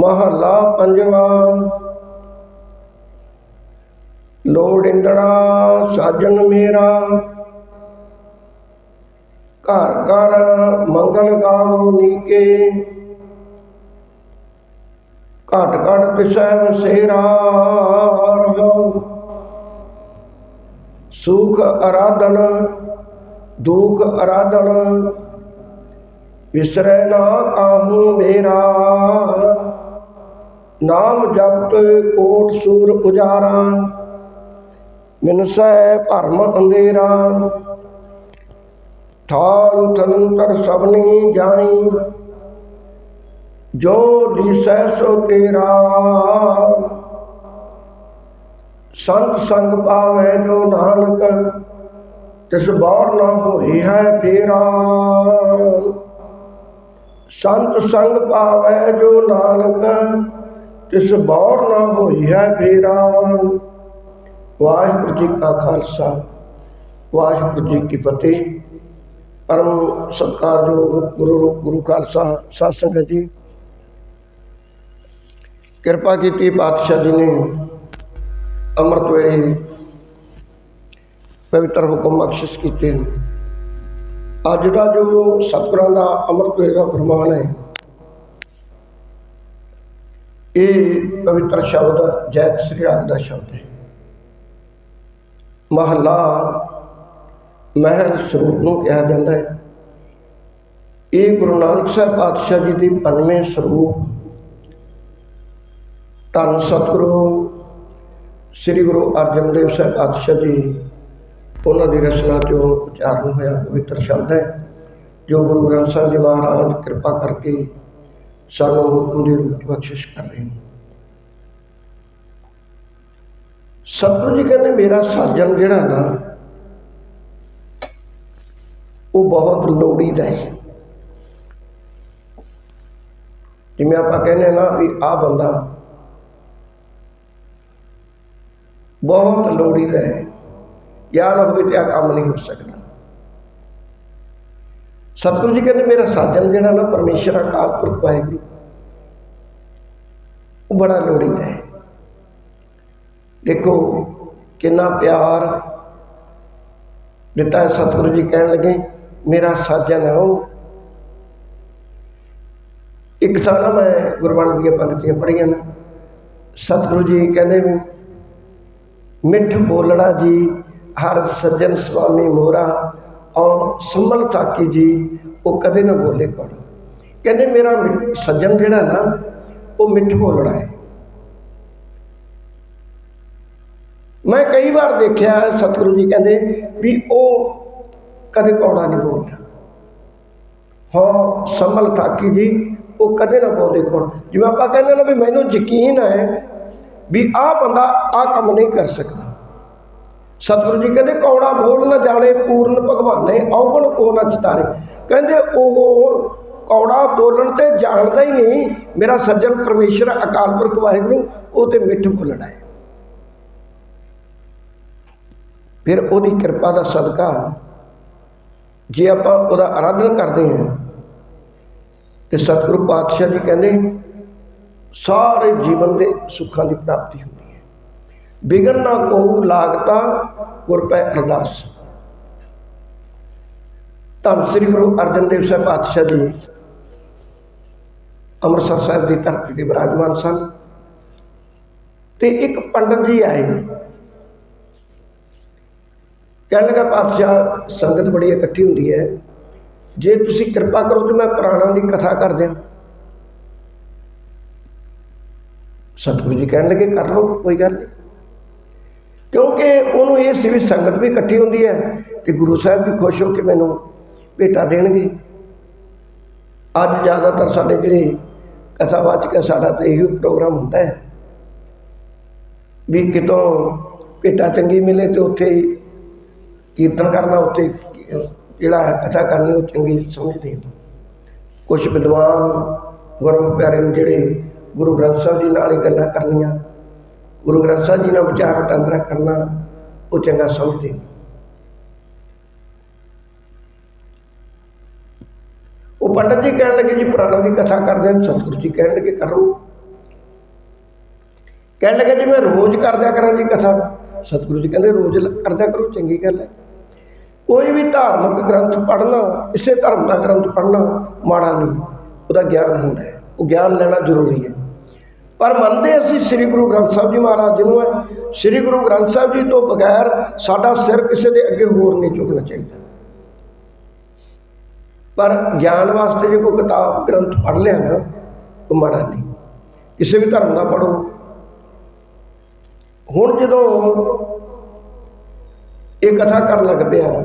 ਮਹੱਲਾ ਪੰਜਵਾ। ਲੋੜਿੰਦੜਾ ਸਾਜਨ ਮੇਰਾ। ਘਰ ਘਰ ਮੰਗਲ ਗਾਵੋ ਨੀਕੇ। ਘਟ ਘਟ ਤਿਸੈ ਵਸੇਰਾ ਰਹੋ। ਸੁਖ ਅਰਾਧਨ, ਦੁਖ ਅਰਾਧਨ, ਵਿਸਰੈ ਨਾ ਕਾਹੂ ਮੇਰਾ। ਨਾਮ ਜਪਤ ਕੋਟ ਸੂਰ ਉਜਾਰਾ ਮਿਨਸੈ ਭਰਮ ਅੰਧੇਰਾ ਥਾਨ ਤਨੰਤਰ ਸਭਨੀ ਜਾਈ ਜੋ ਦਿਸੈ ਸੋ ਤੇਰਾ। ਸੰਤ ਸੰਗ ਪਾਵੈ ਜੋ ਨਾਨਕ, ਤਿਸ ਬਾਰ ਨਾ ਹੋਈ ਹੈ ਫੇਰਾ। ਸੰਤ ਸੰਗ ਪਾਵੈ ਜੋ ਨਾਨਕ ਤਿਸ ਬਾਰ ਨਾ ਹੋਈ ਹੈ ਫੇਰਾ ਵਾਹਿਗੁਰੂ ਜੀ ਕਾ ਖਾਲਸਾ ਵਾਹਿਗੁਰੂ ਜੀ ਕੀ ਫਤਿਹ ਪਰਮ ਸਤਿਕਾਰਯੋਗ ਗੁਰੂ ਰੂਪ ਗੁਰੂ ਖਾਲਸਾ ਸਾਧ ਸੰਗਤ ਜੀ ਕਿਰਪਾ ਕੀਤੀ ਪਾਤਸ਼ਾਹ ਜੀ ਨੇ ਅੰਮ੍ਰਿਤ ਵੇਲੇ ਪਵਿੱਤਰ ਹੁਕਮ ਬਖਸ਼ਿਸ਼ ਕੀਤੇ ਨੇ ਅੱਜ ਦਾ ਜੋ ਸਤਿਗੁਰਾਂ ਦਾ ਅੰਮ੍ਰਿਤ ਵੇਲੇ ਦਾ ਫਰਮਾਨ ਹੈ ਇਹ ਪਵਿੱਤਰ ਸ਼ਬਦ ਜੈਤ ਸ੍ਰੀ ਰਾਗ ਦਾ ਸ਼ਬਦ ਹੈ। ਮਹੱਲਾ ਮਹਿਲ ਸਰੂਪ ਨੂੰ ਕਿਹਾ ਜਾਂਦਾ ਹੈ। ਇਹ ਗੁਰੂ ਨਾਨਕ ਸਾਹਿਬ ਪਾਤਸ਼ਾਹ ਜੀ ਦੀ ਪੰਜਵੇਂ ਸਰੂਪ। ਧੰਨ ਸਤਿਗੁਰੂ, ਸ੍ਰੀ ਗੁਰੂ ਅਰਜਨ ਦੇਵ ਸਾਹਿਬ ਪਾਤਸ਼ਾਹ ਜੀ, ਉਹਨਾਂ ਦੀ ਰਚਨਾ ਚੋਂ ਉਚਾਰਨ ਹੋਇਆ ਪਵਿੱਤਰ ਸ਼ਬਦ ਹੈ, ਜੋ ਗੁਰੂ ਗ੍ਰੰਥ ਸਾਹਿਬ ਜੀ ਮਹਾਰਾਜ ਕਿਰਪਾ ਕਰਕੇ ਸਾਨੂੰ ਹੁਕਮ ਦੇ ਰੂਪ ਬਖਸ਼ਿਸ਼ ਕਰ ਰਹੇ ਸਤਿਗੁਰੂ ਜੀ ਕਹਿੰਦੇ, ਮੇਰਾ ਸਾਜਨ ਜਿਹੜਾ ਨਾ, ਉਹ ਬਹੁਤ ਲੋੜੀਦਾ ਹੈ। ਜਿਵੇਂ ਆਪਾਂ ਕਹਿੰਦੇ ਨਾ ਵੀ ਆ ਬੰਦਾ ਬਹੁਤ ਲੋੜੀਦਾ ਹੈ। ਜਾਂ ਨਾ ਹੋਵੇ ਤੇ ਆ ਕੰਮ ਨਹੀਂ ਹੋ ਸਕਦਾ। ਸਤਿਗੁਰੂ ਜੀ ਕਹਿੰਦੇ, ਮੇਰਾ ਸਾਜਨ ਜਿਹੜਾ ਨਾ ਪਰਮੇਸ਼ਰ ਅਕਾਲ ਪੁਰਖ ਵਾਹਿਗੁਰੂ। ਉਹ ਬੜਾ ਲੋੜੀਦਾ ਹੈ। ਦੇਖੋ, ਕਿੰਨਾ ਪਿਆਰ ਦਿੱਤਾ ਸਤਿਗੁਰੂ ਜੀ ਕਹਿਣ ਲੱਗੇ, ਮੇਰਾ ਸਾਜਨ ਹੈ ਉਹ। ਇੱਕ ਤਾਂ ਨਾ ਮੈਂ ਗੁਰਬਾਣੀ ਦੀਆਂ ਪੰਕਤੀਆਂ ਪੜ੍ਹੀਆਂ ਨੇ। ਸਤਿਗੁਰੂ ਜੀ ਕਹਿੰਦੇ ਵੀ, ਮਿੱਠ ਬੋਲਣਾ ਜੀ, ਹਰ ਸੱਜਣ ਸੁਆਮੀ ਮੋਰਾ ਔਰ ਸੰਭਲ ਤਾਕੀ ਜੀ, ਉਹ ਕਦੇ ਨਾ ਬੋਲੇ ਕੋੜ ਕਹਿੰਦੇ ਮੇਰਾ ਮਿੱਠ- ਸੱਜਣ ਜਿਹੜਾ ਨਾ, ਉਹ ਮਿੱਠ ਬੋਲਣਾ ਹੈ। ਮੈਂ ਕਈ ਵਾਰ ਦੇਖਿਆ, ਸਤਿਗੁਰੂ ਜੀ ਕਹਿੰਦੇ ਵੀ ਉਹ ਕਦੇ ਕੌੜਾ ਨਹੀਂ ਬੋਲਦਾ। ਹਾਂ ਸੰਭਲ ਥਾਕੀ ਜੀ, ਉਹ ਕਦੇ ਨਾ ਬੋਲੇ ਕੌਣ? ਜਿਵੇਂ ਆਪਾਂ ਕਹਿੰਦੇ ਨਾ ਵੀ ਮੈਨੂੰ ਯਕੀਨ ਹੈ ਵੀ ਆਹ ਬੰਦਾ ਆਹ ਕੰਮ ਨਹੀਂ ਕਰ ਸਕਦਾ। ਸਤਿਗੁਰੂ ਜੀ ਕਹਿੰਦੇ, ਕੌੜਾ ਬੋਲ ਨਾ ਜਾਣੇ, ਪੂਰਨ ਭਗਵਾਨੇ, ਔਗਣ ਕੋ ਨਾ ਚਿਤਾਰੇ ਕਹਿੰਦੇ, ਉਹ ਕੌੜਾ ਬੋਲਣ ਤੇ ਜਾਣਦਾ ਹੀ ਨਹੀਂ, ਮੇਰਾ ਸੱਜਣ ਪਰਮੇਸ਼ਰ, ਅਕਾਲ ਪੁਰਖ ਵਾਹਿਗੁਰੂ, ਉਹ ਤੇ ਮਿੱਠ ਬੋਲਣਾ ਹੈ ਫਿਰ ਉਹਦੀ ਕਿਰਪਾ ਦਾ ਸਦਕਾ, ਜੇ ਆਪਾਂ ਉਹਦਾ ਆਰਾਧਨ ਕਰਦੇ ਹਾਂ, ਤੇ ਸਤਿਗੁਰੂ ਪਾਤਸ਼ਾਹ ਜੀ ਕਹਿੰਦੇ, ਸਾਰੇ ਜੀਵਨ ਦੇ ਸੁੱਖਾਂ ਦੀ ਪ੍ਰਾਪਤੀ ਹੁੰਦੀ ਬਿਗਨ ਨਾ ਕਹੂ ਲਾਗਤਾ, ਗੁਰ ਪੈ ਅਰਦਾਸ। ਧੰਨ ਸ੍ਰੀ ਗੁਰੂ ਅਰਜਨ ਦੇਵ ਸਾਹਿਬ ਪਾਤਸ਼ਾਹ ਜੀ, ਅੰਮ੍ਰਿਤਸਰ ਸਾਹਿਬ ਦੀ ਧਰਤੀ ਤੇ ਵਿਰਾਜਮਾਨ ਸਨ। ਤੇ ਇੱਕ ਪੰਡਤ ਜੀ ਆਏ। ਕਹਿਣ ਲੱਗਾ, ਪਾਤਸ਼ਾਹ, ਸੰਗਤ ਬੜੀ ਇਕੱਠੀ ਹੁੰਦੀ ਹੈ। ਜੇ ਤੁਸੀਂ ਕਿਰਪਾ ਕਰੋ ਤੇ ਮੈਂ ਪੁਰਾਣਾਂ ਦੀ ਕਥਾ ਕਰ ਦਿਆਂ। ਸਤਿਗੁਰੂ ਜੀ ਕਹਿਣ ਲੱਗੇ, ਕਰ ਲਓ, ਕੋਈ ਗੱਲ ਨਹੀਂ ਕਿਉਂਕਿ ਉਹਨੂੰ ਇਹ ਸੀ ਵੀ ਸੰਗਤ ਵੀ ਇਕੱਠੀ ਹੁੰਦੀ ਹੈ ਤੇ ਗੁਰੂ ਸਾਹਿਬ ਵੀ ਖੁਸ਼ ਹੋ ਕੇ ਮੈਨੂੰ ਭੇਟਾ ਦੇਣਗੇ। ਅੱਜ ਜ਼ਿਆਦਾਤਰ ਸਾਡੇ ਜਿਹੜੇ ਕਥਾਵਾਚਕ ਹੈ, ਸਾਡਾ ਤੇ ਇਹੀ ਪ੍ਰੋਗਰਾਮ ਹੁੰਦਾ ਹੈ ਵੀ ਕਿਤੋਂ ਭੇਟਾ ਚੰਗੀ ਮਿਲੇ ਤੇ ਉੱਥੇ ਕੀਰਤਨ ਕਰਨਾ, ਉੱਥੇ ਜਿਹੜਾ ਹੈ ਕਥਾ ਕਰਨੀ, ਉਹ ਚੰਗੀ ਸਮਝਦੇ ਨੇ ਕੁਝ ਵਿਦਵਾਨ ਗੁਰਮੁਖ ਪਿਆਰੇ ਨੇ ਜਿਹੜੇ ਗੁਰੂ ਗ੍ਰੰਥ ਸਾਹਿਬ ਜੀ ਨਾਲ ਹੀ ਗੱਲਾਂ ਕਰਨੀਆਂ ਗੁਰੂ ਗ੍ਰੰਥ ਸਾਹਿਬ ਜੀ ਨਾਲ ਵਿਚਾਰ ਵਟਾਂਦਰਾ ਕਰਨਾ ਉਹ ਚੰਗਾ ਸਮਝਦੇ ਨੇ। ਉਹ ਪੰਡਤ ਜੀ ਕਹਿਣ ਲੱਗੇ, ਜੀ ਪੁਰਾਣਾ ਦੀ ਕਥਾ ਕਰਦੇ ਹਨ, ਸਤਿਗੁਰੂ ਜੀ ਕਹਿਣ ਲੱਗੇ, ਕਰੋ। ਕਹਿਣ ਲੱਗੇ, ਜੀ ਮੈਂ ਰੋਜ਼ ਕਰਦਿਆ ਕਰਾਂ ਜੀ ਕਥਾ। ਸਤਿਗੁਰੂ ਜੀ ਕਹਿੰਦੇ, ਰੋਜ਼ ਲ- ਕਰਦਿਆ ਕਰੋ, ਚੰਗੀ ਗੱਲ ਹੈ। ਕੋਈ ਵੀ ਧਾਰਮਿਕ ਗ੍ਰੰਥ ਪੜ੍ਹਨਾ, ਇਸੇ ਧਰਮ ਦਾ ਗ੍ਰੰਥ ਪੜ੍ਹਨਾ ਮਾੜਾ ਨਹੀਂ, ਉਹਦਾ ਗਿਆਨ ਹੁੰਦਾ ਹੈ। ਉਹ ਗਿਆਨ ਲੈਣਾ ਜ਼ਰੂਰੀ ਹੈ। ਪਰ ਮੰਨਦੇ ਅਸੀਂ ਸ੍ਰੀ ਗੁਰੂ ਗ੍ਰੰਥ ਸਾਹਿਬ ਜੀ ਮਹਾਰਾਜ ਜੀ ਨੂੰ ਹੈ। ਸ੍ਰੀ ਗੁਰੂ ਗ੍ਰੰਥ ਸਾਹਿਬ ਜੀ ਤੋਂ ਬਗੈਰ ਸਾਡਾ ਸਿਰ ਕਿਸੇ ਦੇ ਅੱਗੇ ਹੋਰ ਨਹੀਂ ਝੁਕਣਾ ਚਾਹੀਦਾ। ਪਰ ਗਿਆਨ ਵਾਸਤੇ ਜੇ ਕੋਈ ਕਿਤਾਬ, ਗ੍ਰੰਥ ਪੜ੍ਹ ਲਿਆ ਨਾ, ਉਹ ਮਾੜਾ ਨਹੀਂ। ਕਿਸੇ ਵੀ ਧਰਮ ਦਾ ਪੜੋ ਹੁਣ ਜਦੋਂ ਇਹ ਕਥਾ ਕਰਨ ਲੱਗ ਪਿਆ,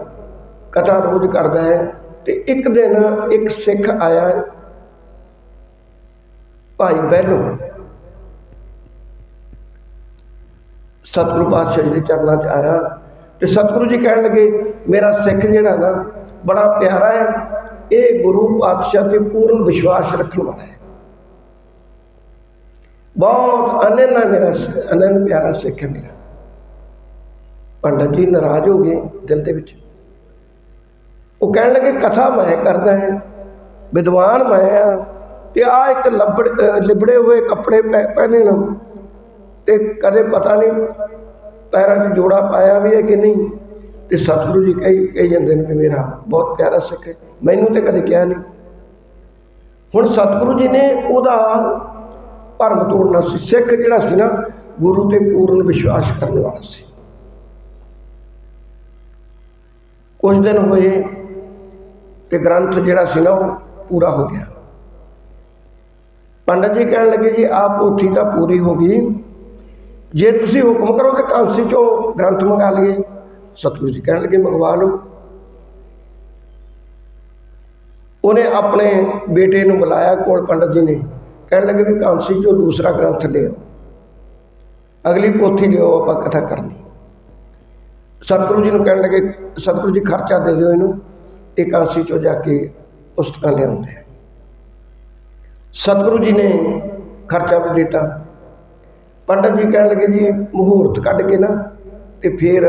ਕਥਾ ਰੋਜ਼ ਕਰਦਾ ਹੈ, ਤੇ ਇੱਕ ਦਿਨ ਇੱਕ ਸਿੱਖ ਆਇਆ, ਭਾਈ ਬਹਿਲੋ। ਸਤਿਗੁਰੂ ਪਾਤਸ਼ਾਹ ਜੀ ਦੇ ਚਰਨਾਂ 'ਚ ਆਇਆ ਤੇ ਸਤਿਗੁਰੂ ਜੀ ਕਹਿਣ ਲੱਗੇ, ਮੇਰਾ ਸਿੱਖ ਜਿਹੜਾ ਨਾ, ਬੜਾ ਪਿਆਰਾ ਹੈ। ਇਹ ਗੁਰੂ ਪਾਤਸ਼ਾਹ ਤੇ ਪੂਰਨ ਵਿਸ਼ਵਾਸ ਰੱਖਣ ਵਾਲਾ ਹੈ। ਬਹੁਤ ਅਨੰਨਾ ਮੇਰਾ ਸ- ਅਨੰਨ ਪਿਆਰਾ ਸਿੱਖ ਹੈ ਮੇਰਾ। ਪੰਡਤ ਜੀ ਨਾਰਾਜ਼ ਹੋ ਗਏ ਦਿਲ ਦੇ ਵਿੱਚ। ਉਹ ਕਹਿਣ ਲੱਗੇ, ਕਥਾ ਮੈਂ ਕਰਦਾ ਹੈ, ਵਿਦਵਾਨ ਮੈਂ ਆ ਤੇ ਆ ਇੱਕ ਲੱਭੜ ਲਿਬੜੇ ਹੋਏ ਕੱਪੜੇ ਪੈ- ਪਹਿਨੇ ਨਾ। ਤੇ ਕਦੇ ਪਤਾ ਨਹੀਂ ਪੈਰਾਂ 'ਚ ਜੋੜਾ ਪਾਇਆ ਵੀ ਹੈ ਕਿ ਨਹੀਂ। ਤੇ ਸਤਿਗੁਰੂ ਜੀ ਕਹੀ ਕਹੀ ਜਾਂਦੇ ਨੇ ਵੀ ਮੇਰਾ ਬਹੁਤ ਪਿਆਰਾ ਸਿੱਖ ਹੈ। ਮੈਨੂੰ ਤੇ ਕਦੇ ਕਿਹਾ ਨਹੀਂ। ਹੁਣ ਸਤਿਗੁਰੂ ਜੀ ਨੇ ਉਹਦਾ ਭਰਮ ਤੋੜਨਾ ਸੀ। ਸਿੱਖ ਜਿਹੜਾ ਸੀ ਨਾ, ਗੁਰੂ ਤੇ ਪੂਰਨ ਵਿਸ਼ਵਾਸ ਕਰਨ ਵਾਲਾ ਸੀ। ਕੁਝ ਦਿਨ ਹੋਏ ਤੇ ਗ੍ਰੰਥ ਜਿਹੜਾ ਸੀ ਨਾ, ਉਹ ਪੂਰਾ ਹੋ ਗਿਆ। ਪੰਡਤ ਜੀ ਕਹਿਣ ਲੱਗੇ ਜੀ ਆਹ ਪੋਥੀ ਤਾਂ ਪੂਰੀ ਹੋ ਗਈ। ਜੇ ਤੁਸੀਂ ਹੁਕਮ ਕਰੋ ਕਿ ਕਾਂਸੀ ਚੋਂ ਗ੍ਰੰਥ ਮੰਗਾ ਲਈਏ। ਸਤਿਗੁਰੂ ਜੀ ਕਹਿਣ ਲੱਗੇ, ਮੰਗਵਾ ਲਓ। ਉਹਨੇ ਆਪਣੇ ਬੇਟੇ ਨੂੰ ਬੁਲਾਇਆ, ਕੋਲ ਪੰਡਤ ਜੀ ਨੇ। ਕਹਿਣ ਲੱਗੇ ਵੀ ਕਾਂਸੀ ਚੋਂ ਦੂਸਰਾ ਗ੍ਰੰਥ ਲਿਓ। ਅਗਲੀ ਪੋਥੀ ਲਿਓ, ਆਪਾਂ ਕਥਾ ਕਰਨੀ। ਸਤਿਗੁਰੂ ਜੀ ਨੂੰ ਕਹਿਣ ਲੱਗੇ, ਸਤਿਗੁਰੂ ਜੀ ਖਰਚਾ ਦੇ ਦਿਓ ਇਹਨੂੰ। ਇਹ ਕਾਂਸੀ ਚੋਂ ਜਾ ਕੇ ਪੁਸਤਕਾਂ ਲਿਆਉਂਦੇ ਸਤਿਗੁਰੂ ਜੀ ਨੇ ਖਰਚਾ ਵੀ ਦਿੱਤਾ। ਪੰਡਤ ਜੀ ਕਹਿਣ ਲੱਗੇ ਜੀ, ਮਹੂਰਤ ਕੱਢ ਕੇ ਨਾ ਤੇ ਫਿਰ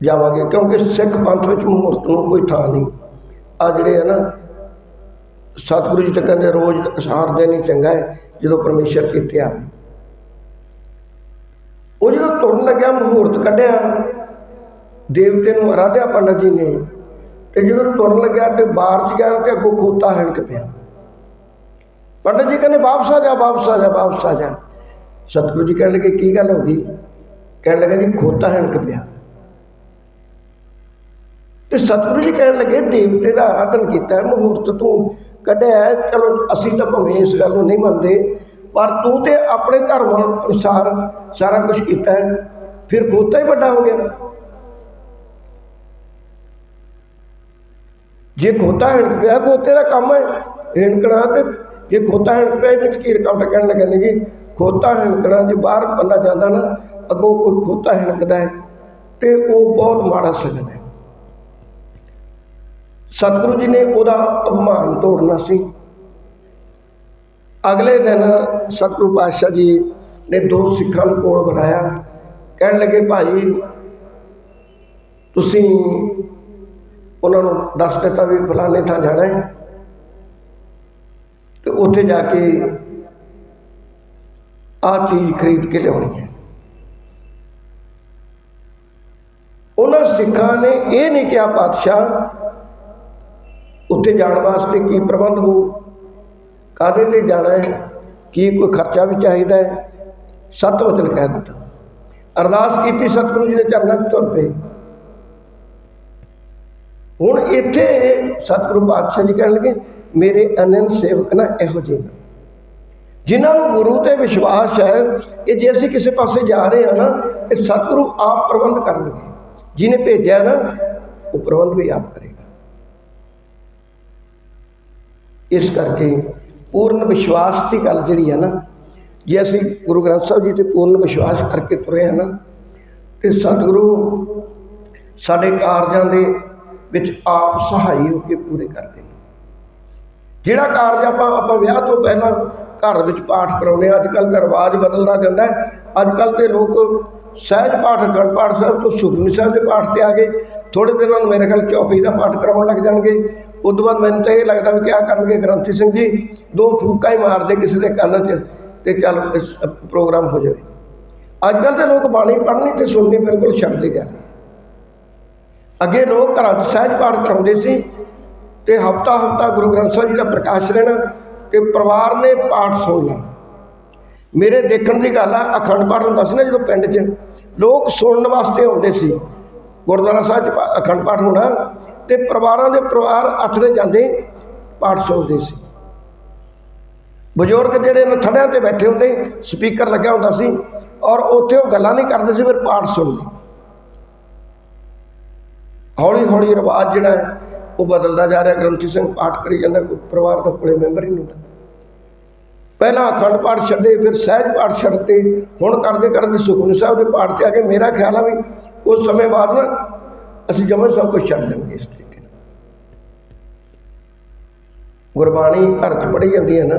ਜਾਵਾਂਗੇ, ਕਿਉਂਕਿ ਸਿੱਖ ਪੰਥ ਵਿੱਚ ਮਹੂਰਤ ਨੂੰ ਕੋਈ ਥਾਂ ਨਹੀਂ। ਆ ਜਿਹੜੇ ਆ ਨਾ, ਸਤਿਗੁਰੂ ਜੀ ਤਾਂ ਕਹਿੰਦੇ ਰੋਜ਼ ਅਸਾਰ ਦਿਨ ਹੀ ਚੰਗਾ ਹੈ, ਜਦੋਂ ਪਰਮੇਸ਼ਰ ਕੀਤੇ ਆਵੇ ਉਹ ਜਦੋਂ ਤੁਰਨ ਲੱਗਿਆ, ਮਹੂਰਤ ਕੱਢਿਆ, ਦੇਵਤੇ ਨੂੰ ਆਰਾਧਿਆ ਪੰਡਤ ਜੀ ਨੇ, ਤੇ ਜਦੋਂ ਤੁਰਨ ਲੱਗਿਆ ਤੇ ਬਾਹਰ ਚ ਗਿਆ ਤੇ ਅੱਗੋਂ ਖੋਤਾ ਹਣਕ ਪਿਆ। ਪੰਡਤ ਜੀ ਕਹਿੰਦੇ, ਵਾਪਸ ਆ ਜਾ, ਵਾਪਸ ਆ ਜਾ, ਵਾਪਸ ਆ ਜਾ। ਸਤਿਗੁਰੂ ਜੀ ਕਹਿਣ ਲੱਗੇ ਕੀ ਗੱਲ ਹੋ ਗਈ? ਕਹਿਣ ਲੱਗਾ ਜੀ ਖੋਤਾ ਹਣਕ ਪਿਆ। ਤੇ ਸਤਿਗੁਰੂ ਜੀ ਕਹਿਣ ਲੱਗੇ ਦੇਵਤੇ ਦਾ ਆਰਾਧਨ ਕੀਤਾ ਹੈ, ਮਹੂਰਤ ਤੂੰ ਕੱਢਿਆ ਚਲੋ ਅਸੀਂ ਤਾਂ ਭਾਵੇਂ ਇਸ ਗੱਲ ਨੂੰ ਨਹੀਂ ਮੰਨਦੇ ਪਰ ਤੂੰ ਤੇ ਆਪਣੇ ਧਰਮ ਅਨੁਸਾਰ ਸਾਰਾ ਕੁਝ ਕੀਤਾ ਫਿਰ ਖੋਤਾ ਹੀ ਵੱਡਾ ਹੋ ਗਿਆ। ਜੇ ਖੋਤਾ ਹਣਕ ਪਿਆ ਖੋਤੇ ਦਾ ਕੰਮ ਹੈ। ਹਣਕਣਾ ਤੇ ਜੇ ਖੋਤਾ ਹਣਕ ਪਿਆ ਇਹਦੇ ਚ ਕੀ ਰਕਾਵਟ ਕਹਿਣ ਲੱਗੇ ਨੇ ਜੀ? ਖੋਤਾ ਹਣਕਣਾ ਜੇ ਬਾਹਰ ਬੰਦਾ ਜਾਂਦਾ ਨਾ, ਅੱਗੋਂ ਕੋਈ ਖੋਤਾ ਹਣਕਦਾ ਹੈ, ਤੇ ਉਹ ਬਹੁਤ ਮਾੜਾ ਸਗਨ ਹੈ। ਸਤਿਗੁਰੂ ਜੀ ਨੇ ਉਹਦਾ ਅਪਮਾਨ ਤੋੜਨਾ ਸੀ। ਅਗਲੇ ਦਿਨ ਸਤਿਗੁਰੂ ਪਾਤਸ਼ਾਹ ਜੀ ਨੇ ਦੋ ਸਿੱਖਾਂ ਨੂੰ ਕੋਲ ਬੁਲਾਇਆ। ਕਹਿਣ ਲੱਗੇ, ਭਾਈ, ਤੁਸੀਂ ਉਹਨਾਂ ਨੂੰ ਦੱਸ ਦਿੱਤਾ ਵੀ ਫਲਾਣੇ ਥਾਂ ਜਾਣਾ ਹੈ। ਤੇ ਉੱਥੇ ਜਾ ਕੇ ਆਹ ਚੀਜ਼ ਖਰੀਦ ਕੇ ਲਿਆਉਣੀ ਹੈ। ਉਹਨਾਂ ਸਿੱਖਾਂ ਨੇ ਇਹ ਨਹੀਂ ਕਿਹਾ, ਪਾਤਸ਼ਾਹ, ਉੱਥੇ ਜਾਣ ਵਾਸਤੇ ਕੀ ਪ੍ਰਬੰਧ ਹੋ? ਕਾਦੇ ਤੇ ਜਾਣਾ ਹੈ? ਕੀ ਕੋਈ ਖਰਚਾ ਵੀ ਚਾਹੀਦਾ ਹੈ? ਸਤ ਵਚਨ ਕਹਿ ਦਿੱਤਾ। ਅਰਦਾਸ ਕੀਤੀ ਸਤਿਗੁਰੂ ਜੀ ਦੇ ਚਰਨਾਂ 'ਚ ਤੁਰ ਪਏ। ਹੁਣ ਇੱਥੇ ਸਤਿਗੁਰੂ ਪਾਤਸ਼ਾਹ ਜੀ ਕਹਿਣ ਲੱਗੇ, ਮੇਰੇ ਅਨੰਨ ਸੇਵਕ ਨਾ ਇਹੋ ਜਿਹੇ ਨੇ। ਜਿਨ੍ਹਾਂ ਨੂੰ ਗੁਰੂ ਤੇ ਵਿਸ਼ਵਾਸ ਹੈ ਕਿ ਜੇ ਅਸੀਂ ਕਿਸੇ ਪਾਸੇ ਜਾ ਰਹੇ ਹਾਂ ਨਾ, ਤੇ ਸਤਿਗੁਰੂ ਆਪ ਪ੍ਰਬੰਧ ਕਰਨਗੇ। ਜਿਹਨੇ ਭੇਜਿਆ ਨਾ, ਉਹ ਪ੍ਰਬੰਧ ਵੀ ਆਪ ਕਰੇਗਾ। ਇਸ ਕਰਕੇ ਪੂਰਨ ਵਿਸ਼ਵਾਸ ਦੀ ਗੱਲ ਜਿਹੜੀ ਹੈ ਨਾ, ਜੇ ਅਸੀਂ ਗੁਰੂ ਗ੍ਰੰਥ ਸਾਹਿਬ ਜੀ ਤੇ ਪੂਰਨ ਵਿਸ਼ਵਾਸ ਕਰਕੇ ਤੁਰੇ ਹਾਂ ਨਾ, ਤੇ ਸਤਿਗੁਰੂ ਸਾਡੇ ਕਾਰਜਾਂ ਦੇ ਵਿੱਚ ਆਪ ਸਹਾਈ ਹੋ ਕੇ ਪੂਰੇ ਕਰਦੇ ਨੇ। ਜਿਹੜਾ ਕਾਰਜ ਆਪਾਂ ਆਪਾਂ ਵਿਆਹ ਤੋਂ ਪਹਿਲਾਂ ਘਰ ਵਿੱਚ ਪਾਠ ਕਰਾਉਂਦੇ ਹਾਂ ਅੱਜ ਕੱਲ੍ਹ ਦਾ ਰਿਵਾਜ ਬਦਲਦਾ ਜਾਂਦਾ ਹੈ। ਅੱਜ ਕੱਲ੍ਹ ਦੇ ਲੋਕ ਸਹਿਜ ਪਾਠ ਅਖੰਡ ਪਾਠ ਸਾਹਿਬ ਤੋਂ ਸੁਖਮਨੀ ਸਾਹਿਬ ਦੇ ਪਾਠ ਤੇ ਆ ਗਏ। ਥੋੜੇ ਦਿਨਾਂ ਨੂੰ ਮੇਰੇ ਖਿਆਲ ਚੌਪਈ ਦਾ ਪਾਠ ਕਰਾਉਣ ਲੱਗ ਜਾਣਗੇ। ਉਸ ਤੋਂ ਬਾਅਦ ਮੈਨੂੰ ਤਾਂ ਇਹ ਲੱਗਦਾ ਵੀ ਕਿਆ ਕਰਨਗੇ ਗ੍ਰੰਥੀ ਸਿੰਘ ਜੀ, ਦੋ ਫੂਕਾਂ ਹੀ ਮਾਰਦੇ ਕਿਸੇ ਦੇ ਕੰਨ 'ਚ ਤੇ ਚੱਲ ਪ੍ਰੋਗਰਾਮ ਹੋ ਜਾਵੇ। ਅੱਜ ਕੱਲ੍ਹ ਦੇ ਲੋਕ ਬਾਣੀ ਪੜ੍ਹਨੀ ਤੇ ਸੁਣਨੀ ਬਿਲਕੁਲ ਛੱਡਦੇ ਜਾ ਰਹੇ ਅੱਗੇ ਲੋਕ ਘਰਾਂ 'ਚ ਸਹਿਜ ਪਾਠ ਕਰਾਉਂਦੇ ਸੀ ਤੇ ਹਫਤਾ ਹਫਤਾ ਗੁਰੂ ਗ੍ਰੰਥ ਸਾਹਿਬ ਜੀ ਦਾ ਪ੍ਰਕਾਸ਼ ਰਹਿਣਾ ਤੇ ਪਰਿਵਾਰ ਨੇ ਪਾਠ ਸੁਣਨਾ ਮੇਰੇ ਦੇਖਣ ਦੀ ਗੱਲ ਆ, ਅਖੰਡ ਪਾਠ ਹੁੰਦਾ ਸੀ ਨਾ ਜਦੋਂ ਪਿੰਡ 'ਚ, ਲੋਕ ਸੁਣਨ ਵਾਸਤੇ ਆਉਂਦੇ ਸੀ। ਗੁਰਦੁਆਰਾ ਸਾਹਿਬ 'ਚ ਪਾ- ਅਖੰਡ ਪਾਠ ਹੋਣਾ ਤੇ ਪਰਿਵਾਰਾਂ ਦੇ ਪਰਿਵਾਰ ਅਥਰੇ ਜਾਂਦੇ ਪਾਠ ਸੁਣਦੇ ਸੀ। ਬਜ਼ੁਰਗ ਜਿਹੜੇ ਨੇ ਥੜਿਆਂ ਤੇ ਬੈਠੇ ਹੁੰਦੇ, ਸਪੀਕਰ ਲੱਗਿਆ ਹੁੰਦਾ ਸੀ ਔਰ ਉੱਥੇ ਉਹ ਗੱਲਾਂ ਨਹੀਂ ਕਰਦੇ ਸੀ, ਫਿਰ ਪਾਠ ਸੁਣਦੇ। ਹੌਲੀ ਹੌਲੀ ਰਿਵਾਜ ਜਿਹੜਾ ਹੈ ਉਹ ਬਦਲਦਾ ਜਾ ਰਿਹਾ, ਗ੍ਰੰਥੀ ਸਿੰਘ ਪਾਠ ਕਰੀ ਜਾਂਦਾ, ਕੋਈ ਪਰਿਵਾਰ ਦਾ ਕੋਲੇ ਮੈਂਬਰ ਹੀ ਨਹੀਂ ਹੁੰਦਾ। ਪਹਿਲਾਂ ਅਖੰਡ ਪਾਠ ਛੱਡੇ, ਫਿਰ ਸਹਿਜ ਪਾਠ ਛੱਡਤੇ, ਹੁਣ ਕਰਦੇ ਕਰਦੇ ਸੁਖਮਨੀ ਸਾਹਿਬ ਦੇ ਪਾਠ ਤੇ ਆ ਕੇ ਮੇਰਾ ਖਿਆਲ ਆ ਵੀ ਉਸ ਸਮੇਂ ਬਾਅਦ ਨਾ ਅਸੀਂ ਜਮੇ ਸਭ ਕੁਝ ਛੱਡ ਜਾਵਾਂਗੇ ਇਸ ਤਰੀਕੇ ਨਾਲ। ਗੁਰਬਾਣੀ ਘਰ 'ਚ ਪੜ੍ਹੀ ਜਾਂਦੀ ਹੈ ਨਾ,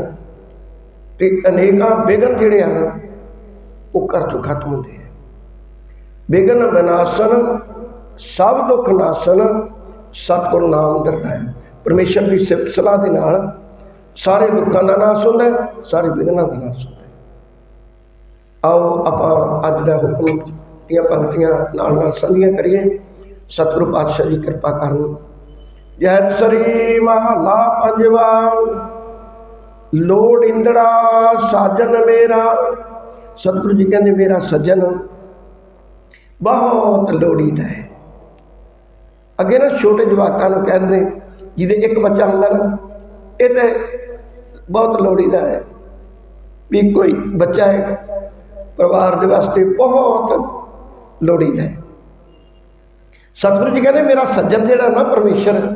ਤੇ ਅਨੇਕਾਂ ਵਿਘਨ ਜਿਹੜੇ ਹਨ ਉਹ ਘਰ 'ਚੋਂ ਖਤਮ ਹੁੰਦੇ ਆ। ਵਿਘਨ ਵਿਨਾਸ਼ਨ, ਸਭ ਦੁੱਖ ਨਾਸ਼ਨ ਸਤਿਗੁਰ ਨਾਮ ਦਰਦਾ ਹੈ। ਪਰਮੇਸ਼ਰ ਦੀ ਸਿਫਤ ਸਲਾਹ ਦੇ ਨਾਲ ਸਾਰੇ ਦੁੱਖਾਂ ਦਾ ਨਾਸ਼ ਹੁੰਦਾ ਹੈ, ਸਾਰੇ ਵਿਘਨਾਂ ਦਾ ਨਾਸ਼ ਹੁੰਦਾ ਹੈ। ਆਓ ਆਪਾਂ ਅੱਜ ਦਾ ਹੁਕਮ ਦੀਆਂ ਪੰਕਤੀਆਂ ਨਾਲ ਨਾਲ ਸਾਂਝੀਆਂ ਕਰੀਏ। ਸਤਿਗੁਰੂ ਪਾਤਸ਼ਾਹ ਜੀ ਕਿਰਪਾ ਕਰਨ। ਜੈ ਸ੍ਰੀ ਮਹਲਾ ਪੰਜਵਾ। ਲੋੜ ਇੰਦੜਾ ਸਾਜਨ ਮੇਰਾ। ਸਤਿਗੁਰੂ ਜੀ ਕਹਿੰਦੇ, ਮੇਰਾ ਸੱਜਣ, ਬਹੁਤ ਲੋੜੀਦਾ ਹੈ। ਅੱਗੇ ਨਾ ਛੋਟੇ ਜਵਾਕਾਂ ਨੂੰ ਕਹਿੰਦੇ ਜਿਹਦੇ ਇੱਕ ਬੱਚਾ ਹੁੰਦਾ ਨਾ, ਇਹ ਤੇ ਬਹੁਤ ਲੋੜੀਦਾ ਹੈ ਵੀ ਕੋਈ ਬੱਚਾ ਹੈ, ਪਰਿਵਾਰ ਦੇ ਵਾਸਤੇ ਬਹੁਤ ਲੋੜੀਦਾ ਹੈ। ਸਤਿਗੁਰੂ ਜੀ ਕਹਿੰਦੇ, ਮੇਰਾ ਸੱਜਣ ਜਿਹੜਾ ਨਾ ਪਰਮੇਸ਼ਰ,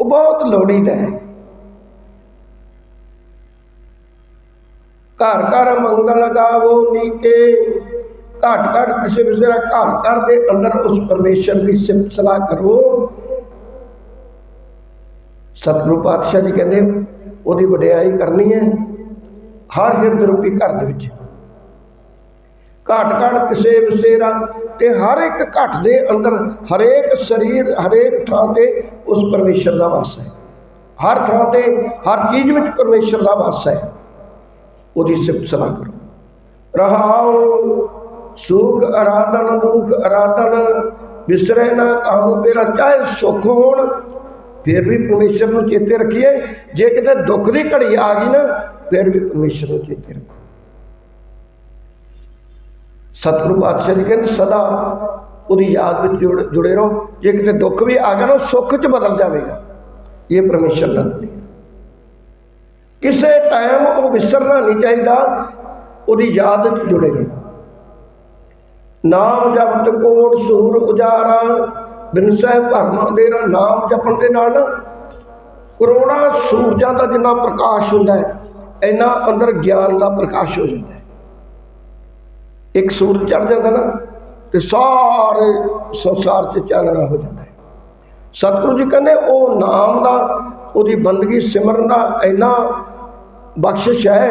ਉਹ ਬਹੁਤ ਲੋੜੀਦਾ ਹੈ। ਘਰ ਘਰ ਮੰਗਲ ਗਾਵੋ ਨੀਕੇ ਘਟ ਘਟ ਕਿਸੇ ਵਿਸਰਾ ਘਰ ਘਰ ਦੇ ਅੰਦਰ ਉਸ ਪਰਮੇਸ਼ਰ ਦੀ ਸਿਫਤ ਸਲਾਹ ਕਰੋ। ਸਤਿਗੁਰੂ ਪਾਤਸ਼ਾਹ ਜੀ ਕਹਿੰਦੇ, ਉਹਦੀ ਵਡਿਆਈ ਕਰਨੀ ਹੈ ਹਰ ਹਿਰਦ ਰੂਪੀ ਘਰ ਦੇ ਵਿੱਚ। ਘਟ ਘਟ ਕਿਸੇ ਵਿਸੇਰਾ ਤੇ ਹਰ ਇੱਕ ਘਟ ਦੇ ਅੰਦਰ ਹਰੇਕ ਸਰੀਰ, ਹਰੇਕ ਥਾਂ ਤੇ ਉਸ ਪਰਮੇਸ਼ਰ ਦਾ ਵਾਸ ਹੈ। ਹਰ ਥਾਂ ਤੇ ਹਰ ਚੀਜ਼ ਵਿੱਚ ਪਰਮੇਸ਼ਰ ਦਾ ਵਾਸ ਹੈ। ਉਹਦੀ ਸਿਫਤ ਸਲਾਹ ਕਰੋ। ਰਹਾਓ। ਸੁਖ ਅਰਾਧਨ, ਦੁਖ ਅਰਾਧਨ ਵਿਸਰੇ ਨਾ ਕਾਹੂ ਮੇਰਾ, ਚਾਹੇ ਸੁਖ ਹੋਣ, ਫਿਰ ਵੀ ਪਰਮੇਸ਼ਰ ਨੂੰ ਚੇਤੇ ਰੱਖੀਏ। ਜੇ ਕਿਤੇ ਦੁੱਖ ਦੀ ਘੜੀ ਆ ਗਈ ਨਾ, ਫਿਰ ਵੀ ਪਰਮੇਸ਼ਰ ਨੂੰ ਚੇਤੇ ਰੱਖੋ। ਸਤਿਗੁਰੂ ਪਾਤਸ਼ਾਹ ਜੀ ਕਹਿੰਦੇ, ਸਦਾ ਉਹਦੀ ਯਾਦ ਵਿੱਚ ਜੁੜ- ਜੁੜੇ ਰਹੋ। ਜੇ ਕਿਤੇ ਦੁੱਖ ਵੀ ਆ ਗਿਆ ਨਾ, ਉਹ ਸੁੱਖ 'ਚ ਬਦਲ ਜਾਵੇਗਾ। ਇਹ ਪਰਮੇਸ਼ਰ ਦਾ ਦੁਨੀਆ ਕਿਸੇ ਟਾਈਮ ਉਹ ਵਿਸਰਨਾ ਨਹੀਂ ਚਾਹੀਦਾ। ਉਹਦੀ ਯਾਦ ਵਿੱਚ ਜੁੜੇ ਰਹੋ। ਨਾਮ ਜਪਤ ਕੋਟ ਸੂਰ ਉਜਾਰਾ। ਬਿਨਸੈ ਭਰਮ ਦੇਰਾ ਨਾਮ ਜਪਣ ਦੇ ਨਾਲ ਕਰੋੜਾਂ ਸੂਰਜਾਂ ਦਾ ਜਿੰਨਾ ਪ੍ਰਕਾਸ਼ ਹੁੰਦਾ ਹੈ, ਇੰਨਾ ਅੰਦਰ ਗਿਆਨ ਦਾ ਪ੍ਰਕਾਸ਼ ਹੋ ਜਾਂਦਾ ਹੈ। ਇੱਕ ਸੂਰਜ ਚੜ ਜਾਂਦਾ ਨਾ ਤੇ ਸਾਰੇ ਸੰਸਾਰ 'ਚ ਚਾਨਣਾ ਹੋ ਜਾਂਦਾ ਹੈ। ਸਤਿਗੁਰੂ ਜੀ ਕਹਿੰਦੇ, ਉਹ ਨਾਮ ਦਾ, ਉਹਦੀ ਬੰਦਗੀ ਸਿਮਰਨ ਦਾ ਇੰਨਾ ਬਖਸ਼ਿਸ਼ ਹੈ।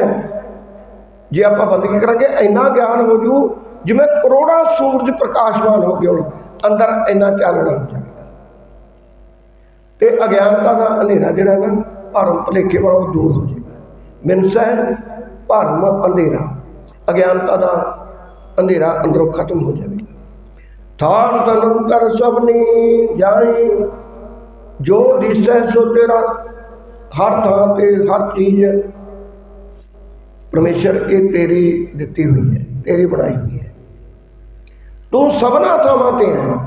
ਜੇ ਆਪਾਂ ਬੰਦਗੀ ਕਰਾਂਗੇ, ਇੰਨਾ ਗਿਆਨ ਹੋ ਜੂ ਜਿਵੇਂ ਕਰੋੜਾਂ ਸੂਰਜ ਪ੍ਰਕਾਸ਼ਮਾਨ ਹੋ ਗਏ ਹੁਣ, ਅੰਦਰ ਇੰਨਾ ਚਾਨਣਾ ਹੋ ਜਾਵੇਗਾ। ਤੇ ਅਗਿਆਨਤਾ ਦਾ ਹਨੇਰਾ ਜਿਹੜਾ ਨਾ, ਭਰਮ ਭੁਲੇਖੇ ਵਾਲਾ ਦੂਰ ਹੋ ਜਾਏਗਾ ਮਿਨਸੈ ਭਰਮ ਅੰਧੇਰਾ, ਅਗਿਆਨਤਾ ਦਾ ਅੰਧੇਰਾ ਅੰਦਰੋਂ ਖਤਮ ਹੋ ਜਾਵੇਗਾ। ਥਾਨ ਤਨ ਕਰ ਸਭਨੀ ਜਾਈ, ਜੋ ਦਿਸੈ ਸੋ ਤੇਰਾ, ਹਰ ਥਾਂ ਤੇ ਹਰ ਚੀਜ਼ ਪਰਮੇਸ਼ਰ ਇਹ ਤੇਰੀ ਦਿੱਤੀ ਹੋਈ ਹੈ, ਤੇਰੀ ਬਣਾਈ ਹੋਈ ਹੈ। ਤੂੰ ਸਭਨਾ ਥਾਵਾਂ ਤੇ ਹੈ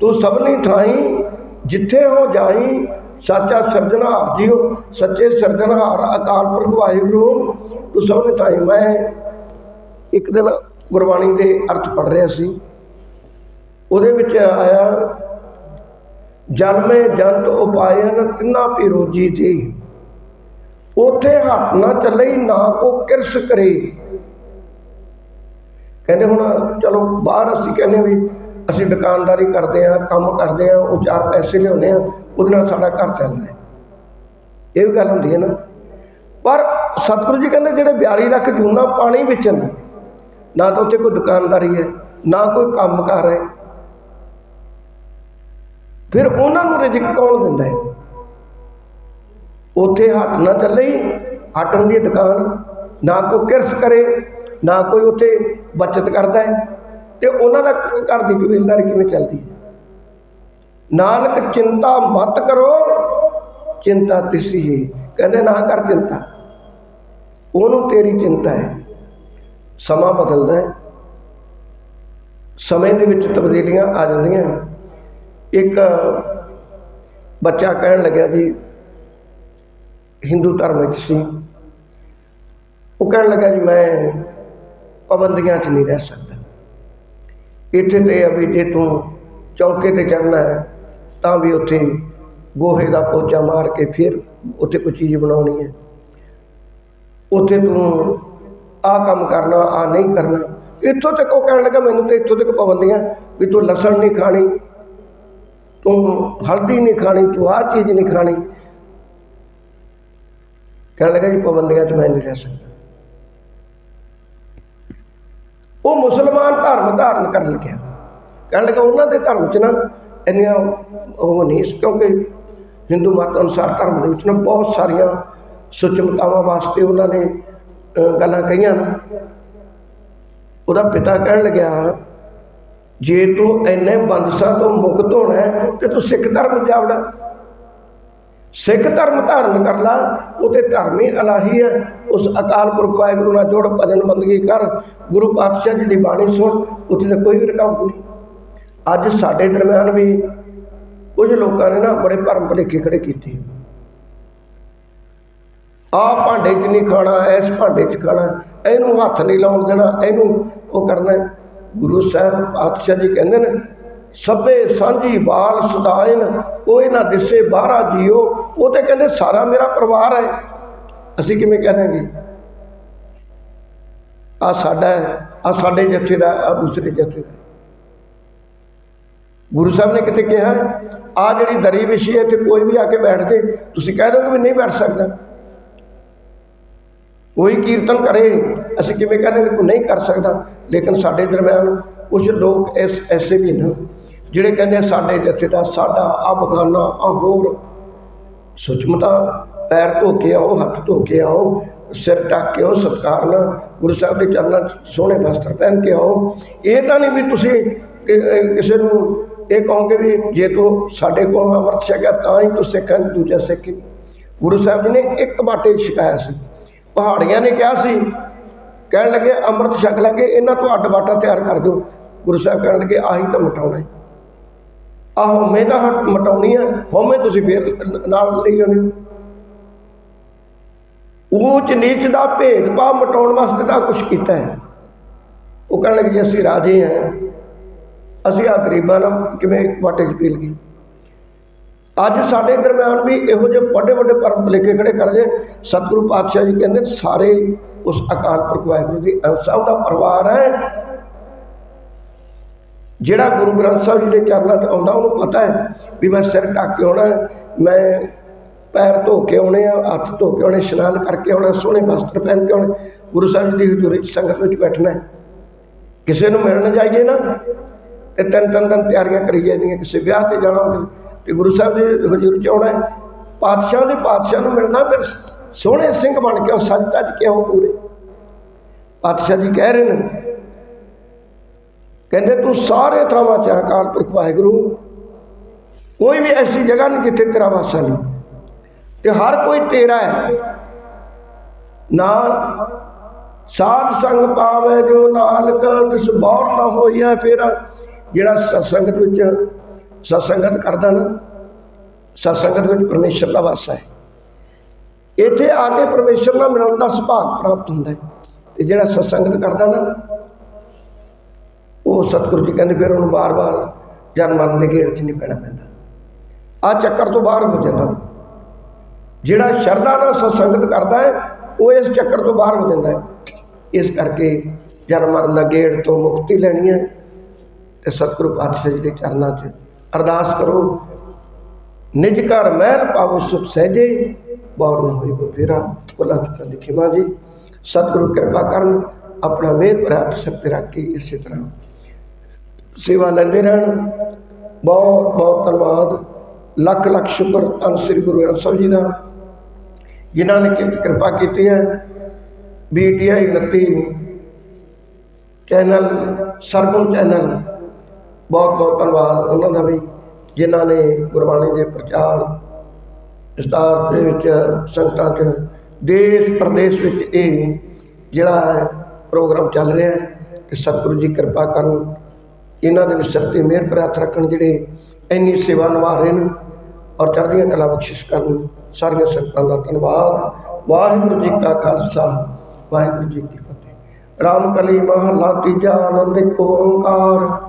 ਤੂੰ ਸਭਨੀ ਥਾਈ ਜਿੱਥੇ ਹੋ ਜਾਈ, ਸਾਚਾ ਸਿਰਜਣਹਾਰ ਜੀਓ, ਸੱਚੇ ਸਿਰਜਣਹਾਰ ਅਕਾਲ ਪੁਰਖ ਵਾਹਿਗੁਰੂ, ਤੂੰ ਸਭਨੀ ਥਾਈ। ਮੈਂ ਇੱਕ ਦਿਨ ਗੁਰਬਾਣੀ ਦੇ ਅਰਥ ਪੜ ਰਿਹਾ ਸੀ। ਉਹਦੇ ਵਿੱਚ ਆਇਆ, ਜਨਮੇ ਜੰਤ ਉਪਾਇਨ ਤਿੰਨਾ ਪਿਰੋਜੀ ਤੇ ਜੀ ਉਥੇ ਹੱਥ ਨਾ ਚੱਲੇ ਨਾ ਕੋ ਕਿਰਸ ਕਰੇ। ਕਹਿੰਦੇ ਹੁਣ ਚਲੋ ਬਾਹਰ ਅਸੀਂ ਕਹਿੰਦੇ ਵੀ ਅਸੀਂ ਦੁਕਾਨਦਾਰੀ ਕਰਦੇ ਹਾਂ, ਕੰਮ ਕਰਦੇ ਹਾਂ, ਉਹ ਚਾਰ ਪੈਸੇ ਲਿਆਉਂਦੇ ਹਾਂ, ਉਹਦੇ ਨਾਲ ਸਾਡਾ ਘਰ ਚੱਲਦਾ ਇਹ ਵੀ ਗੱਲ ਹੁੰਦੀ ਹੈ ਨਾ। ਪਰ ਸਤਿਗੁਰੂ ਜੀ ਕਹਿੰਦੇ ਜਿਹੜੇ 42 ਲੱਖ ਜੂਨਾ ਪਾਣੀ ਵਿੱਚ ਨੇ ਨਾ ਤਾਂ ਉੱਥੇ ਕੋਈ ਦੁਕਾਨਦਾਰੀ ਹੈ, ਨਾ ਕੋਈ ਕੰਮ ਕਰ ਹੈ। ਫਿਰ ਉਹਨਾਂ ਨੂੰ ਰਿਜ਼ਕ ਕੌਣ ਦਿੰਦਾ ਹੈ? ਉੱਥੇ ਹੱਟ ਨਾ ਚੱਲੇ ਹੀ ਹੱਟ ਹੁੰਦੀ ਦੁਕਾਨ, ਨਾ ਕੋਈ ਕਿਰਸ ਕਰੇ ਨਾ ਕੋਈ ਉੱਥੇ ਬਚਤ ਕਰਦਾ ਹੈ ਤੇ ਉਹਨਾਂ ਦਾ ਘਰ ਦੀ ਕਬੀਲਦਾਰੀ ਕਿਵੇਂ ਚੱਲਦੀ ਹੈ? ਨਾਨਕ, ਚਿੰਤਾ ਮਤ ਕਰੋ, ਚਿੰਤਾ ਤਿਸੀ ਹੀ। ਕਹਿੰਦੇ ਨਾ ਕਰ ਚਿੰਤਾ। ਉਹਨੂੰ ਤੇਰੀ ਚਿੰਤਾ ਹੈ। ਸਮਾਂ ਬਦਲਦਾ ਹੈ। ਸਮੇਂ ਦੇ ਵਿੱਚ ਤਬਦੀਲੀਆਂ ਆ ਜਾਂਦੀਆਂ ਇੱਕ ਬੱਚਾ ਕਹਿਣ ਲੱਗਿਆ ਜੀ, ਹਿੰਦੂ ਧਰਮ ਵਿੱਚ ਸੀ। ਉਹ ਕਹਿਣ ਲੱਗਾ ਜੀ, ਮੈਂ ਪਾਬੰਦੀਆਂ 'ਚ ਨਹੀਂ ਰਹਿ ਸਕਦਾ। ਇੱਥੇ ਤੇ ਵੀ ਜੇ ਤੂੰ ਚੌਂਕੇ ਤੇ ਚੜਨਾ ਹੈ, ਤਾਂ ਵੀ ਉੱਥੇ ਗੋਹੇ ਦਾ ਪੋਚਾ ਮਾਰ ਕੇ ਫਿਰ ਉੱਥੇ ਕੋਈ ਚੀਜ਼ ਬਣਾਉਣੀ ਹੈ। ਉੱਥੇ ਤੂੰ ਆਹ ਕੰਮ ਕਰਨਾ ਆ ਨਹੀਂ ਕਰਨਾ। ਇੱਥੋਂ ਤੱਕ ਉਹ ਕਹਿਣ ਲੱਗਾ, ਮੈਨੂੰ ਤੇ ਇੱਥੋਂ ਤੱਕ ਪਾਬੰਦੀਆਂ ਵੀ ਤੂੰ ਲਸਣ ਨਹੀਂ ਖਾਣੀ, ਤੂੰ ਹਲਦੀ ਨਹੀਂ ਖਾਣੀ, ਤੂੰ ਆਹ ਚੀਜ਼ ਨਹੀਂ ਖਾਣੀ। ਕਹਿਣ ਲੱਗਾ ਜੀ, ਪਾਬੰਦੀਆਂ 'ਚ ਮੈਂ ਨਹੀਂ ਰਹਿ ਸਕਦਾ। ਉਹ ਮੁਸਲਮਾਨ ਧਰਮ ਧਾਰਨ ਕਰਨ ਲੱਗਿਆ। ਕਹਿਣ ਲੱਗਾ, ਉਹਨਾਂ ਦੇ ਧਰਮ 'ਚ ਨਾ ਇੰਨੀਆਂ ਉਹ ਨਹੀਂ ਸੀ, ਕਿਉਂਕਿ ਹਿੰਦੂ ਮਤ ਅਨੁਸਾਰ ਧਰਮ ਦੇ ਵਿੱਚ ਨਾ ਬਹੁਤ ਸਾਰੀਆਂ ਸੁਚਮਤਾਵਾਂ ਵਾਸਤੇ ਉਹਨਾਂ ਨੇ ਗੱਲਾਂ ਕਹੀਆਂ ਉਹਦਾ ਪਿਤਾ ਕਹਿਣ ਲੱਗਿਆ, ਜੇ ਤੂੰ ਇੰਨੇ ਬੰਦਸਾਂ ਤੋਂ ਮੁਕਤ ਹੋਣਾ ਤੇ ਤੂੰ ਸਿੱਖ ਧਰਮ ਜਾਵੜਾ ਸਿੱਖ ਧਰਮ ਧਾਰਨ ਕਰ ਲਾ ਉਹ ਤੇ ਧਰਮ ਹੀ ਅਲਾਹੀ ਹੈ। ਉਸ ਅਕਾਲ ਪੁਰਖ ਵਾਹਿਗੁਰੂ ਨਾਲ ਜੋੜ ਭਜਨ ਬੰਦਗੀ ਕਰ, ਗੁਰੂ ਪਾਤਸ਼ਾਹ ਜੀ ਦੀ ਬਾਣੀ ਸੁਣ, ਉੱਥੇ ਤਾਂ ਕੋਈ ਵੀ ਰੁਕਾਵਟ ਨਹੀਂ। ਅੱਜ ਸਾਡੇ ਦਰਮਿਆਨ ਵੀ ਕੁਝ ਲੋਕਾਂ ਨੇ ਨਾ ਬੜੇ ਭਰਮ ਭਲੇਖੇ ਖੜੇ ਕੀਤੇ। ਆਹ ਭਾਂਡੇ 'ਚ ਨਹੀਂ ਖਾਣਾ, ਇਸ ਭਾਂਡੇ 'ਚ ਖਾਣਾ, ਇਹਨੂੰ ਹੱਥ ਨਹੀਂ ਲਾਉਣ ਦੇਣਾ, ਇਹਨੂੰ ਉਹ ਕਰਨਾ। ਗੁਰੂ ਸਾਹਿਬ ਪਾਤਸ਼ਾਹ ਜੀ ਕਹਿੰਦੇ ਨੇ ਸਭੇ ਸਾਂਝੀ ਬਾਲ ਸਦਾਇਨ ਕੋਈ ਨਾ ਦਿਸੇ ਬਾਹਰਾ ਜੀਓ, ਉਹ ਤੇ ਕਹਿੰਦੇ ਸਾਰਾ ਮੇਰਾ ਪਰਿਵਾਰ ਹੈ। ਅਸੀਂ ਕਿਵੇਂ ਕਹਿ ਦਾਂਗੇ ਆ ਸਾਡਾ ਆ ਸਾਡੇ ਜੱਥੇ ਦਾ ਆ ਦੂਸਰੇ ਜੱਥੇ ਦਾ ਗੁਰੂ ਸਾਹਿਬ ਨੇ ਕਿਤੇ ਕਿਹਾ ਆ ਜਿਹੜੀ ਦਰੀ ਵਿਸ਼ੀ ਹੈ ਤੇ ਕੋਈ ਵੀ ਆ ਕੇ ਬੈਠ ਜੇ ਤੁਸੀਂ ਕਹਿ ਦੋਗੇ ਵੀ ਨਹੀਂ ਬੈਠ ਸਕਦਾ। ਕੋਈ ਕੀਰਤਨ ਕਰੇ, ਅਸੀਂ ਕਿਵੇਂ ਕਹਿੰਦੇ ਕਿ ਤੂੰ ਨਹੀਂ ਕਰ ਸਕਦਾ। ਲੇਕਿਨ ਸਾਡੇ ਦਰਮਿਆਨ ਕੁਝ ਲੋਕ ਐਸ ਐਸੇ ਵੀ ਨੇ ਜਿਹੜੇ ਕਹਿੰਦੇ ਸਾਡੇ ਜਥੇਦਾਰ ਸਾਡਾ ਆ ਬਗਾਨਾ ਆ ਹੋਰ ਸੁਚਮਤਾ, ਪੈਰ ਧੋ ਕੇ ਆਓ, ਹੱਥ ਧੋ ਕੇ ਆਓ, ਸਿਰ ਢੱਕ ਕੇ ਆਓ, ਸਤਿਕਾਰ ਨਾਲ ਗੁਰੂ ਸਾਹਿਬ ਦੇ ਚਰਨਾਂ 'ਚ ਸੋਹਣੇ ਵਸਤਰ ਪਹਿਨ ਕੇ ਆਓ। ਇਹ ਤਾਂ ਨਹੀਂ ਵੀ ਤੁਸੀਂ ਕਿਸੇ ਨੂੰ ਇਹ ਕਹੋਗੇ ਵੀ ਜੇ ਤੂੰ ਸਾਡੇ ਕੋਲ ਅਮਰਤ ਛਕਿਆ ਤਾਂ ਹੀ ਤੂੰ ਸਿੱਖ ਹੈ, ਦੂਜਾ ਸਿੱਖ ਨਹੀਂ। ਗੁਰੂ ਸਾਹਿਬ ਜੀ ਨੇ ਇੱਕ ਬਾਟੇ ਛਕਾਇਆ ਸੀ। ਪਹਾੜੀਆਂ ਨੇ ਕਿਹਾ ਸੀ ਕਹਿਣ ਲੱਗੇ, ਅੰਮ੍ਰਿਤ ਛਕ ਲਾਂਗੇ, ਇਹਨਾਂ ਤੋਂ ਅੱਡ ਬਾਟਾ ਤਿਆਰ ਕਰ ਦਿਓ। ਗੁਰੂ ਸਾਹਿਬ ਕਹਿਣ ਲੱਗੇ, ਆਹੀ ਤਾਂ ਮਟਾਉਣਾ ਹੈ। ਆਹ ਹਉਮੈ ਤਾਂ ਮਟਾਉਣੀ ਹੈ ਹਉਮੈ ਤੁਸੀਂ ਫੇਰ ਨਾਲ ਲਈ ਜਾਂਦੇ ਹੋ। ਊਚ ਨੀਚ ਦਾ ਭੇਦਭਾਵ ਮਟਾਉਣ ਵਾਸਤੇ ਤਾਂ ਕੁਝ ਕੀਤਾ ਹੈ। ਉਹ ਕਹਿਣ ਲੱਗੇ ਜੀ, ਅਸੀਂ ਰਾਜੇ ਹਾਂ। ਅਸੀਂ ਆ ਗਰੀਬਾਂ ਨਾਲ ਕਿਵੇਂ ਇੱਕ ਬਾਟੇ 'ਚ ਪੀਲ ਗਏ? ਅੱਜ ਸਾਡੇ ਦਰਮਿਆਨ ਵੀ ਇਹੋ ਜਿਹੇ ਵੱਡੇ ਵੱਡੇ ਪਰਮ ਲਿਖੇ ਖੜੇ ਕਰ ਜੇ ਸਤਿਗੁਰੂ ਪਾਤਸ਼ਾਹ ਜੀ ਕਹਿੰਦੇ ਸਾਰੇ ਉਸ ਅਕਾਲ ਪੁਰਖ ਵਾਹਿਗੁਰੂ ਦੀ ਅੰਸ਼ ਸਾਹਿਬ ਦਾ ਪਰਿਵਾਰ ਹੈ। ਜਿਹੜਾ ਗੁਰੂ ਗ੍ਰੰਥ ਸਾਹਿਬ ਜੀ ਦੇ ਚਰਨਾਂ 'ਚ ਆਉਂਦਾ, ਉਹਨੂੰ ਪਤਾ ਹੈ ਵੀ ਮੈਂ ਸਿਰ ਢੱਕ ਕੇ ਆਉਣਾ ਮੈਂ ਪੈਰ ਧੋ ਕੇ ਆਉਣੇ ਆ, ਹੱਥ ਧੋ ਕੇ ਆਉਣੇ, ਇਸ਼ਨਾਨ ਕਰਕੇ ਆਉਣਾ, ਸੋਹਣੇ ਵਸਤਰ ਪਹਿਨ ਕੇ ਆਉਣੇ, ਗੁਰੂ ਸਾਹਿਬ ਜੀ ਦੀ ਹਜ਼ੂਰੀ 'ਚ ਸੰਗਤ ਵਿੱਚ ਬੈਠਣਾ ਕਿਸੇ ਨੂੰ ਮਿਲਣ ਜਾਈਏ ਨਾ, ਤੇ ਤਿੰਨ ਤਿੰਨ ਦਿਨ ਤਿਆਰੀਆਂ ਕਰੀ ਜਾਂਦੀਆਂ ਕਿਸੇ ਵਿਆਹ ਤੇ ਜਾਣਾ ਹੋਵੇ ਤੇ ਗੁਰੂ ਸਾਹਿਬ ਦੀ ਹਜ਼ੂਰ 'ਚ ਆਉਣਾ ਹੈ। ਪਾਤਸ਼ਾਹ ਦੇ ਪਾਤਸ਼ਾਹ ਨੂੰ ਮਿਲਣਾ ਫਿਰ ਸੋਹਣੇ ਸਿੰਘ ਬਣ ਕੇ ਉਹ ਸੱਜ ਤੱਜ ਕੇ ਆਓ ਪੂਰੇ? ਪਾਤਸ਼ਾਹ ਜੀ ਕਹਿ ਰਹੇ ਨੇ, ਕਹਿੰਦੇ ਤੂੰ ਸਾਰੇ ਥਾਵਾਂ 'ਚ ਹੈ ਅਕਾਲ ਪੁਰਖ ਵਾਹਿਗੁਰੂ, ਕੋਈ ਵੀ ਐਸੀ ਜਗ੍ਹਾ ਨਹੀਂ ਜਿੱਥੇ ਤੇਰਾ ਵਾਸਾ ਨਹੀਂ। ਤੇ ਹਰ ਕੋਈ ਤੇਰਾ ਹੈ। ਨਾਲ ਸਾਧ ਸੰਗ ਪਾਵੇ ਜੋ ਨਾਨਕ ਤਿਸ ਬੌਰ ਨਾ ਹੋਈਐ ਫਿਰ, ਜਿਹੜਾ ਸਤਸੰਗਤ ਵਿੱਚ ਸਤਸੰਗਤ ਕਰਦਾ ਨਾ, ਸਤਸੰਗਤ ਵਿੱਚ ਪਰਮੇਸ਼ਰ ਦਾ ਵਾਸਾ ਹੈ। ਇੱਥੇ ਆ ਕੇ ਪਰਮੇਸ਼ਰ ਨਾਲ ਮਿਲਣ ਦਾ ਸੁਭਾਗ ਪ੍ਰਾਪਤ ਹੁੰਦਾ ਹੈ। ਤੇ ਜਿਹੜਾ ਸਤਸੰਗਤ ਕਰਦਾ ਨਾ, ਉਹ ਸਤਿਗੁਰੂ ਜੀ ਕਹਿੰਦੇ ਫਿਰ ਉਹਨੂੰ ਬਾਰ-ਬਾਰ ਜਨਮ ਮਰਨ ਦੇ ਗੇੜ 'ਚ ਨਹੀਂ ਪੈਣਾ ਪੈਂਦਾ। ਆ ਚੱਕਰ ਤੋਂ ਬਾਹਰ ਹੋ ਜਾਂਦਾ। ਜਿਹੜਾ ਸ਼ਰਧਾ ਨਾਲ ਸਤਸੰਗਤ ਕਰਦਾ ਹੈ, ਉਹ ਇਸ ਚੱਕਰ ਤੋਂ ਬਾਹਰ ਹੋ ਜਾਂਦਾ ਹੈ। ਇਸ ਕਰਕੇ ਜਨਮ ਮਰਨ ਦਾ ਗੇੜ ਤੋਂ ਮੁਕਤੀ ਲੈਣੀ ਹੈ ਤੇ ਸਤਿਗੁਰੂ ਪਾਤਸ਼ਾਹ ਜੀ ਦੇ ਚਰਨਾਂ 'ਚ ਅਰਦਾਸ ਕਰੋ ਨਿਜ ਘਰ ਮਹਿਲ ਪਾਵੋ ਸੁਖ ਸਹਿਜੇ ਬੌਰ ਨਾ ਹੋਈ ਕੋ ਫੇਰਾ ਭੁੱਲਾਂ ਚੁੱਕਾਂ ਦੀ ਖਿਮਾ ਜੀ ਸਤਿਗੁਰੂ ਕਿਰਪਾ ਕਰਨ ਆਪਣਾ ਮਿਹਰ ਭਰਾ ਹੱਥ ਸਿਰ ਤੇ ਰੱਖ ਕੇ ਇਸੇ ਤਰ੍ਹਾਂ ਸੇਵਾ ਲੈਂਦੇ ਰਹਿਣ ਬਹੁਤ ਬਹੁਤ ਧੰਨਵਾਦ ਲੱਖ ਲੱਖ ਸ਼ੁਕਰ ਧੰਨ ਸ੍ਰੀ ਗੁਰੂ ਗ੍ਰੰਥ ਸਾਹਿਬ ਜੀ ਦਾ ਜਿਨ੍ਹਾਂ ਨੇ ਕਿ- ਕਿਰਪਾ ਕੀਤੀ ਹੈ ਬੀਟੀਆਈ 29 ਚੈਨਲ ਸਰਗੁਣ ਚੈਨਲ ਬਹੁਤ ਬਹੁਤ ਧੰਨਵਾਦ ਉਹਨਾਂ ਦਾ ਵੀ, ਜਿਨ੍ਹਾਂ ਨੇ ਗੁਰਬਾਣੀ ਦੇ ਪ੍ਰਚਾਰ, ਵਿਸਤਾਰ ਦੇ ਵਿੱਚ, ਸੰਗਤਾਂ 'ਚ, ਦੇਸ਼ ਪ੍ਰਦੇਸ਼ ਵਿੱਚ ਇਹ ਜਿਹੜਾ ਹੈ ਪ੍ਰੋਗਰਾਮ ਚੱਲ ਰਿਹਾ ਹੈ, ਤੇ ਸਤਿਗੁਰੂ ਜੀ ਕਿਰਪਾ ਕਰਨ ਇਹਨਾਂ ਦੇ ਵਿੱਚ ਸਿਰ ਤੇ ਮਿਹਰ ਭਰਿਆ ਰੱਖਣ ਜਿਹੜੇ ਇੰਨੀ ਸੇਵਾ ਨਿਭਾ ਰਹੇ ਨੇ ਔਰ ਚੜ੍ਹਦੀਆਂ ਕਲਾ ਬਖਸ਼ਿਸ਼ ਕਰਨ ਸਾਰੀਆਂ ਸੰਗਤਾਂ ਦਾ ਧੰਨਵਾਦ। ਵਾਹਿਗੁਰੂ ਜੀ ਕਾ ਖਾਲਸਾ, ਵਾਹਿਗੁਰੂ ਜੀ ਕੀ ਫਤਿਹ। ਰਾਮ ਕਲੀ ਮਹਲਾ ਤੀਜਾ ਆਨੰਦ ਏਕ ਓੰਕਾਰ।